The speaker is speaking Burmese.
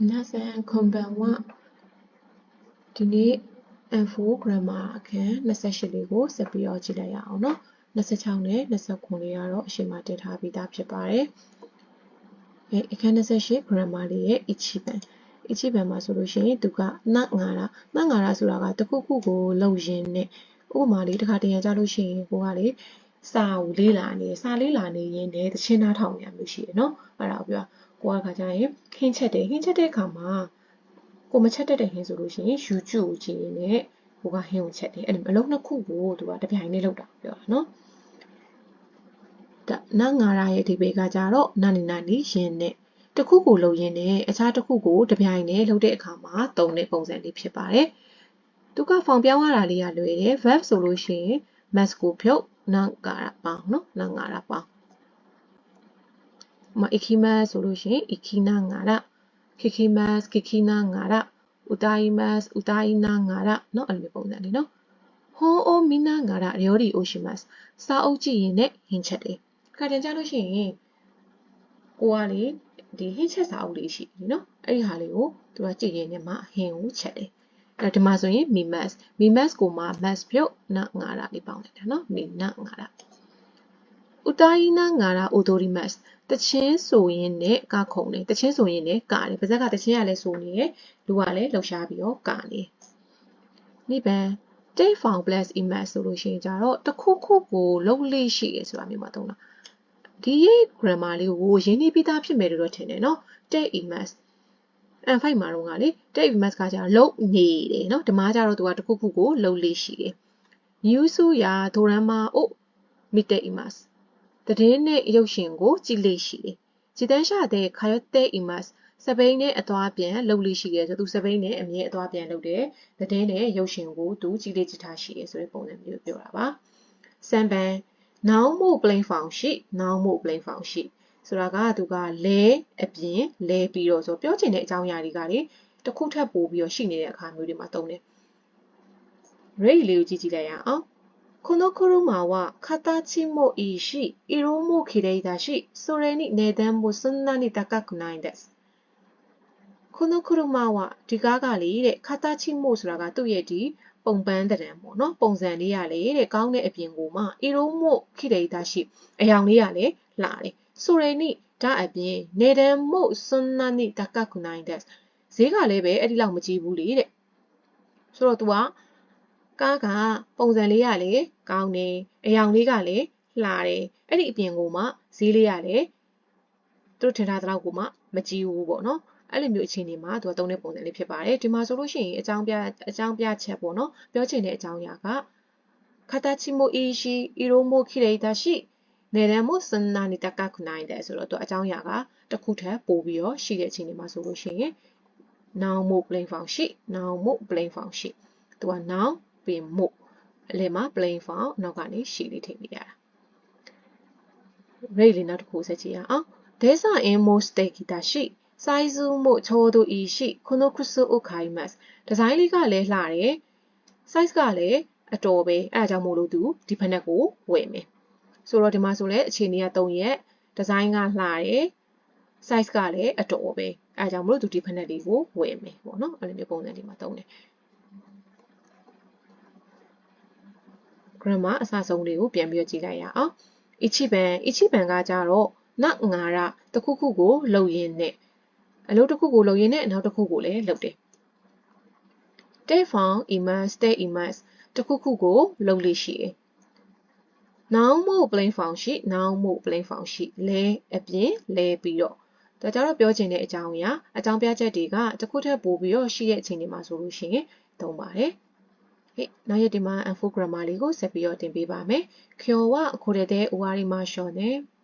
皆さんこんばんはဒီနေ့ N4 grammar အခန်း28လေးကိုဆက်ပြီးတော့ကြည့်လိုက်ရအောင်နော်26နဲ့29လေးကတော့အရှိမတင်ထားပြီးသားဖြစ်ပါတယ်အဲအခန်း28 grammar လေးရဲ့ ichiban ichiban မှာဆိုလို့ရှိရင်သူကနတ်ငါရာနတ်ငါရာဆိုတာကတခုခုကိုလုံရင်နဲ့ဥပမာလေးတစ်ခါတရံကြလို့ရှိရင်ကိုကလေစာကိုလေးလာနေစာလေးလာနေရင်လည်းတချင်းနှားထောင်ရမျိုးရှိတယ်နော်အဲ့ဒါကိုပြော ကိုကခါကျရင်ခင်းချက်တယ်ခင်းချက်တဲ့အခါမှာကိုမချက်တတ်တဲ့ဟင်းဆိုလို့ရှိရင် YouTube ကိုကြည့်ရင်လည်းကိုကဟင်းကိုချက်တယ်အဲ့ဒီအလုံးနှစ်ခုကိုသူကတပြိုင်တည်းလောက်တာပြောတာနော်ဒါနငါရရဲ့ဒီဘေကကြတော့နာနီနာနီရင်နဲ့တခုကိုလုံရင်နဲ့အခြားတခုကိုတပြိုင်တည်းလှုပ်တဲ့အခါမှာတုံတဲ့ပုံစံလေးဖြစ်ပါတယ်သူကဖောင်ပြောင်းရတာလေးရလွယ်တယ် verb ဆိုလို့ရှိရင် mask ကိုဖြုတ်နာငါရပေါင်းနော်နာငါရပေါင်း မအီခီမတ်ဆိုလို့ရှိရင်အီခီနာငါရခိခိမတ်ခိခိနာငါရဥတာယီမတ်ဥတာယီနာငါရနော်အဲ့လိုပုံစံလေးနော်ဟိုအိုမီနာငါရရောဒီအိုရှိမတ်စာအုပ်ကြည့်ရင်လည်းဟင်းချက်တယ်ခါတန်ကြလို့ရှိရင်ကိုကလေဒီဟင်းချက်စာအုပ်လေးရှိတယ်နော်အဲ့ဒီဟာလေးကိုသူကကြည့်ရင်းနဲ့မှဟင်းကိုချက်တယ်အဲ့ဒီမှာဆိုရင် mimas mimas ကိုမှ mass ပြုတ်နငါရလေးပေါင်းလိုက်တာနော် minas ငါရาะမိနငါရ utaina ငါရ odorimas တချင်းဆိုရင်နဲ့ကခုံတယ်တချင်းဆိုရင်နဲ့ကာတယ်ပါဇက်ကတချင်းကလည်းဆိုနေရလူကလည်းလှုပ်ရှားပြီးတော့ကာနေနိဗ္ဗာန် take found plus image ဆိုလို့ရှိရင်ကြတော့တခုခုကိုလုံးလေးရှိရဆိုတာမျိုးမှာသုံးတာဒီရဲ့ grammar လေးကိုရင်းနှီးပြီးသားဖြစ်မယ်လို့တော့ထင်တယ်နော် take image and 5မှာတော့ကလေ take image ကကြတော့လုံးနေတယ်နော်ဒီမှာကြတော့သူကတခုခုကိုလုံးလေးရှိတယ် news ရာဒိုရမ်မာအို mite image သတင်းနဲ့ရုပ်ရှင်ကိုကြည့်လေ့ရှိတယ်။ဂျီတန်ရှာတဲ့ခါရတဲ့ imas စပိန်နဲ့အသွားပြန်လုပ်လိရှိတယ်ဆိုသူစပိန်နဲ့အမြဲအသွားပြန်လုပ်တယ်။သတင်းနဲ့ရုပ်ရှင်ကိုသူကြည့်လေ့ကြည့်ထားရှိတယ်ဆိုတဲ့ပုံစံမျိုးပြောတာပါ။စံပန်နောင်မို့ plain form ရှိနောင်မို့ plain form ရှိဆိုတာကသူကလဲအပြင်လဲပြီးတော့ဆိုပြောချင်တဲ့အကြောင်းအရာတွေကလေတစ်ခုထပ်ပို့ပြီးတော့ရှိနေတဲ့အခါမျိုးတွေမှာတုံးတယ်။ rate လေးကိုကြည့်ကြည့်လိုက်ရအောင်။ この車は形もいいし、色も綺麗だし、それに値段もそんなに高くないです。この車はဒီကားကလေတဲ့形もဆိုတာကသူ့ရဲ့ဒီပုံပန်းတံပေါ့နော်ပုံစံလေးရလေတဲ့ကောင်းတဲ့အပြင်ကိုမှအီရိုမို့ခိဒေတာရှိအယောင်လေးရလေလာတယ်ဆိုရနိဒါအပြင်နေဒန်မို့စွန်းနာနိတကကုနိုင်တဲ့ဈေးကလည်းပဲအဲ့ဒီလောက်မကြီးဘူးလေတဲ့ဆိုတော့ तू က ကားကပုံစံလေးရလေကောင်းတယ်အယောင်လေးကလည်းလှတယ်အဲ့ဒီအပြင်ကိုမှဈေးလေးရလေသူတို့ထင်ထားသလောက်ကိုမှမကြည့်ဘူးပေါ့နော်အဲ့လိုမျိုးအခြေအနေမှာသူကသုံးတဲ့ပုံစံလေးဖြစ်ပါတယ်ဒီမှာဆိုလို့ရှိရင်အကြောင်းပြအကြောင်းပြချက်ပေါ့နော်ပြောချင်တဲ့အကြောင်းအရာကခတာချီမိုအီရှိအီရိုမိုခိရိတာရှိနေရမိုစန္နာနီတကခုနိုင်တဲ့ဆိုတော့သူအကြောင်းအရာကတစ်ခုထပ်ပို့ပြီးတော့ရှိတဲ့အချိန်တွေမှာဆိုလို့ရှိရင် noun မို့ plain form ရှိ noun မို့ plain form ရှိသူက noun ပြင်မို့အလယ်မှာ plain for နောက်ကနေရှိလေးထည့်ပေးရတာ rate လေးနောက်တစ်ခုဆက်ကြည့်ရအောင် desa in most de kita shi size မို့ချောသူဤရှိခုနိုခုဆုအိုခိုင်မတ်ဒီဇိုင်းလေးကလည်းလှတယ် size ကလည်းအတော်ပဲအဲဒါကြောင့်မို့လို့သူဒီဖက်နှက်ကိုဝယ်မယ်ဆိုတော့ဒီမှာဆိုလဲအခြေအနေက3ရက်ဒီဇိုင်းကလှတယ် size ကလည်းအတော်ပဲအဲဒါကြောင့်မလို့သူဒီဖက်နှက်လေးကိုဝယ်မယ်ပေါ့နော်အဲ့လိုမျိုးပုံစံဒီမှာသုံးတယ် grammar အစဆုံးလေးကိုပြန်ပြီးကြည့်လိုက်ရအောင် ichiban ichiban ကကြတော့နငါရတခုခုကိုလုံရင်းနဲ့အလုပ်တစ်ခုကိုလုံရင်းနဲ့နောက်တစ်ခုကိုလည်းလုပ်တယ် take from imas take imas တခုခုကိုလုံလေးရှိတယ် noun မို့ plain form ရှိ noun မို့ plain form ရှိလဲအပြင်လဲပြီးတော့ဒါကြတော့ပြောချင်တဲ့အကြောင်းအရာအကြောင်းပြချက်တွေကတခုထပ်ပို့ပြီးတော့ရှိတဲ့အချိန်တွေမှာဆိုလို့ရှိရင်သုံးပါတယ် ဟေ့နောက်ရက်ဒီမှာ info grammar လေးကိုဆက်ပြီးတော့တင်ပေးပါမယ်။ကျော်ဝကိုရတဲ့ ORI မှာရှော်နေ။